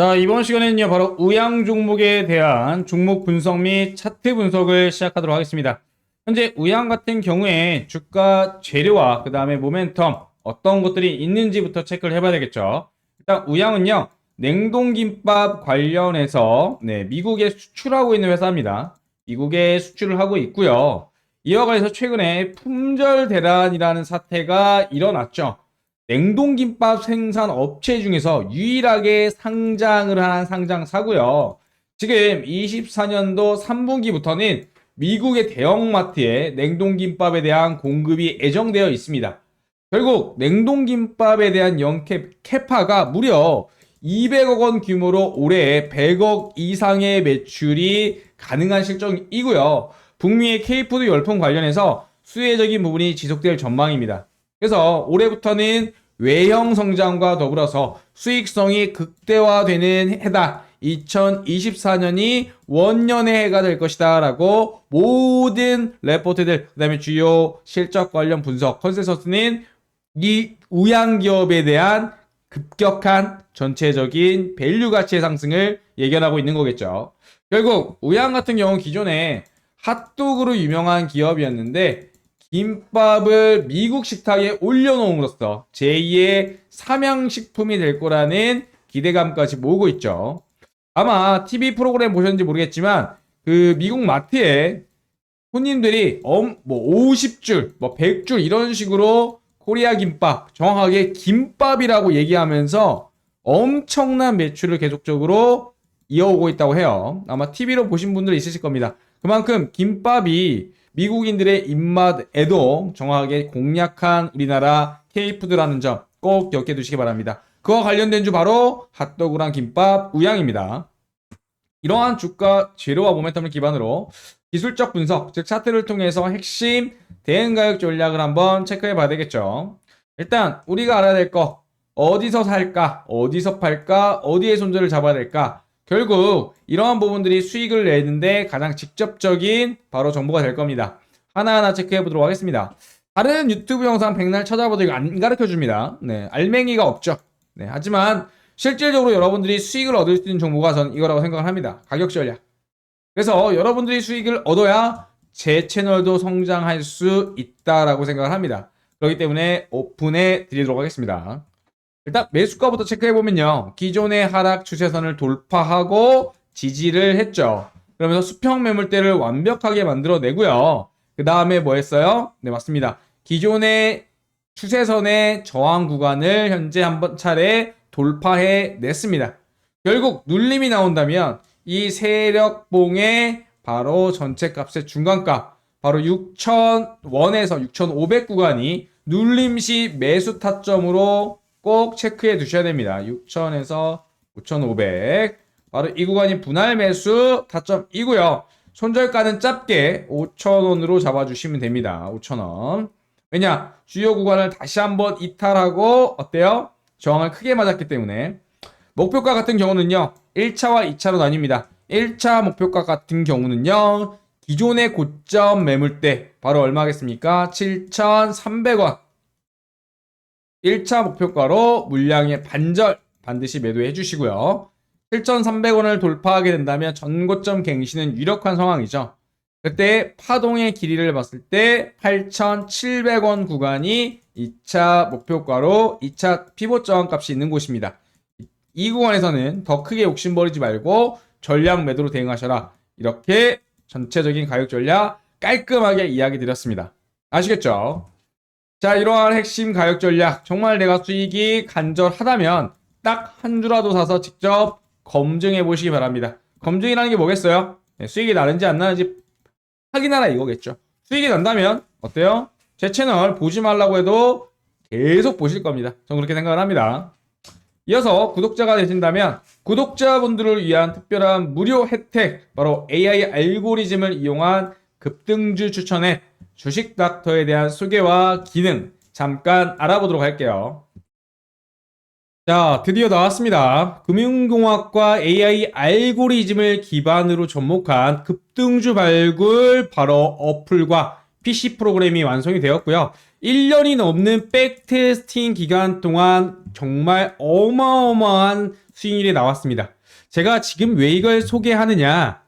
자, 이번 시간에는요, 바로 우양 종목에 대한 종목 분석 및 차트 분석을 시작하도록 하겠습니다. 현재 우양 같은 경우에 주가 재료와 그 다음에 모멘텀 어떤 것들이 있는지부터 체크를 해봐야 되겠죠. 일단 우양은요, 냉동김밥 관련해서 네, 미국에 수출하고 있는 회사입니다. 미국에 수출을 하고 있고요. 이와 관해서 최근에 품절 대란이라는 사태가 일어났죠. 냉동김밥 생산 업체 중에서 유일하게 상장을 한 상장사고요. 지금 24년도 3분기부터는 미국의 대형마트에 냉동김밥에 대한 공급이 예정되어 있습니다. 결국 냉동김밥에 대한 연캡 캐파가 무려 200억 원 규모로 올해 100억 이상의 매출이 가능한 실정이고요. 북미의 K푸드 열풍 관련해서 수혜적인 부분이 지속될 전망입니다. 그래서 올해부터는 외형 성장과 더불어서 수익성이 극대화되는 해다. 2024년이 원년의 해가 될 것이다 라고 모든 레포트들 그 다음에 주요 실적 관련 분석 컨센서스는 이 우양 기업에 대한 급격한 전체적인 밸류 가치의 상승을 예견하고 있는 거겠죠. 결국 우양 같은 경우는 기존에 핫도그로 유명한 기업이었는데 김밥을 미국 식탁에 올려놓음으로써 제2의 삼양식품이 될 거라는 기대감까지 모으고 있죠. 아마 TV 프로그램 보셨는지 모르겠지만 그 미국 마트에 손님들이 엄, 뭐 50줄, 뭐 100줄 이런 식으로 코리아 김밥, 정확하게 김밥이라고 얘기하면서 엄청난 매출을 계속적으로 이어오고 있다고 해요. 아마 TV로 보신 분들 있으실 겁니다. 그만큼 김밥이 미국인들의 입맛에도 정확하게 공략한 우리나라 K푸드라는 점 꼭 기억해 두시기 바랍니다. 그와 관련된 주 바로 핫도그랑 김밥 우양입니다. 이러한 주가 재료와 모멘텀을 기반으로 기술적 분석, 즉 차트를 통해서 핵심 대응 가격 전략을 한번 체크해 봐야 되겠죠. 일단 우리가 알아야 될 거 어디서 살까, 어디서 팔까, 어디에 손절을 잡아야 될까. 결국 이러한 부분들이 수익을 내는데 가장 직접적인 바로 정보가 될 겁니다. 하나하나 체크해 보도록 하겠습니다. 다른 유튜브 영상 백날 찾아봐도 이거 안 가르쳐 줍니다. 네, 알맹이가 없죠. 네, 하지만 실질적으로 여러분들이 수익을 얻을 수 있는 정보가 전 이거라고 생각을 합니다. 가격 전략. 그래서 여러분들이 수익을 얻어야 제 채널도 성장할 수 있다라고 생각을 합니다. 그렇기 때문에 오픈해 드리도록 하겠습니다. 일단 매수가부터 체크해 보면요. 기존의 하락 추세선을 돌파하고 지지를 했죠. 그러면서 수평 매물대를 완벽하게 만들어 내고요. 그 다음에 뭐 했어요? 네, 맞습니다. 기존의 추세선의 저항 구간을 현재 한 번 차례 돌파해 냈습니다. 결국 눌림이 나온다면 이 세력봉의 바로 전체 값의 중간값 바로 6,000원에서 6,500 구간이 눌림 시 매수 타점으로 꼭 체크해 두셔야 됩니다. 6,000에서 9,500 바로 이 구간이 분할 매수 타점이고요. 손절가는 짧게 5,000원으로 잡아주시면 됩니다. 5,000원. 왜냐? 주요 구간을 다시 한번 이탈하고 어때요? 저항을 크게 맞았기 때문에 목표가 같은 경우는요. 1차와 2차로 나뉩니다. 1차 목표가 같은 경우는요. 기존의 고점 매물대 바로 얼마겠습니까? 7,300원. 1차 목표가로 물량의 반절 반드시 매도해 주시고요. 7,300원을 돌파하게 된다면 전고점 갱신은 유력한 상황이죠. 그때 파동의 길이를 봤을 때 8,700원 구간이 2차 목표가로 2차 피봇 저항 값이 있는 곳입니다. 이 구간에서는 더 크게 욕심버리지 말고 전략 매도로 대응하셔라. 이렇게 전체적인 가격 전략 깔끔하게 이야기 드렸습니다. 아시겠죠? 자, 이러한 핵심 가격 전략 정말 내가 수익이 간절하다면 딱 한 주라도 사서 직접 검증해 보시기 바랍니다. 검증이라는 게 뭐겠어요? 네, 수익이 나는지 안 나는지 확인하라 이거겠죠. 수익이 난다면 어때요? 제 채널 보지 말라고 해도 계속 보실 겁니다. 저는 그렇게 생각을 합니다. 이어서 구독자가 되신다면 구독자분들을 위한 특별한 무료 혜택 바로 AI 알고리즘을 이용한 급등주 추천에 주식 닥터에 대한 소개와 기능 잠깐 알아보도록 할게요. 자, 드디어 나왔습니다. 금융공학과 AI 알고리즘을 기반으로 접목한 급등주 발굴 바로 어플과 PC 프로그램이 완성이 되었고요. 1년이 넘는 백테스팅 기간 동안 정말 어마어마한 수익률이 나왔습니다. 제가 지금 왜 이걸 소개하느냐?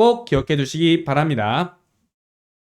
꼭 기억해 두시기 바랍니다.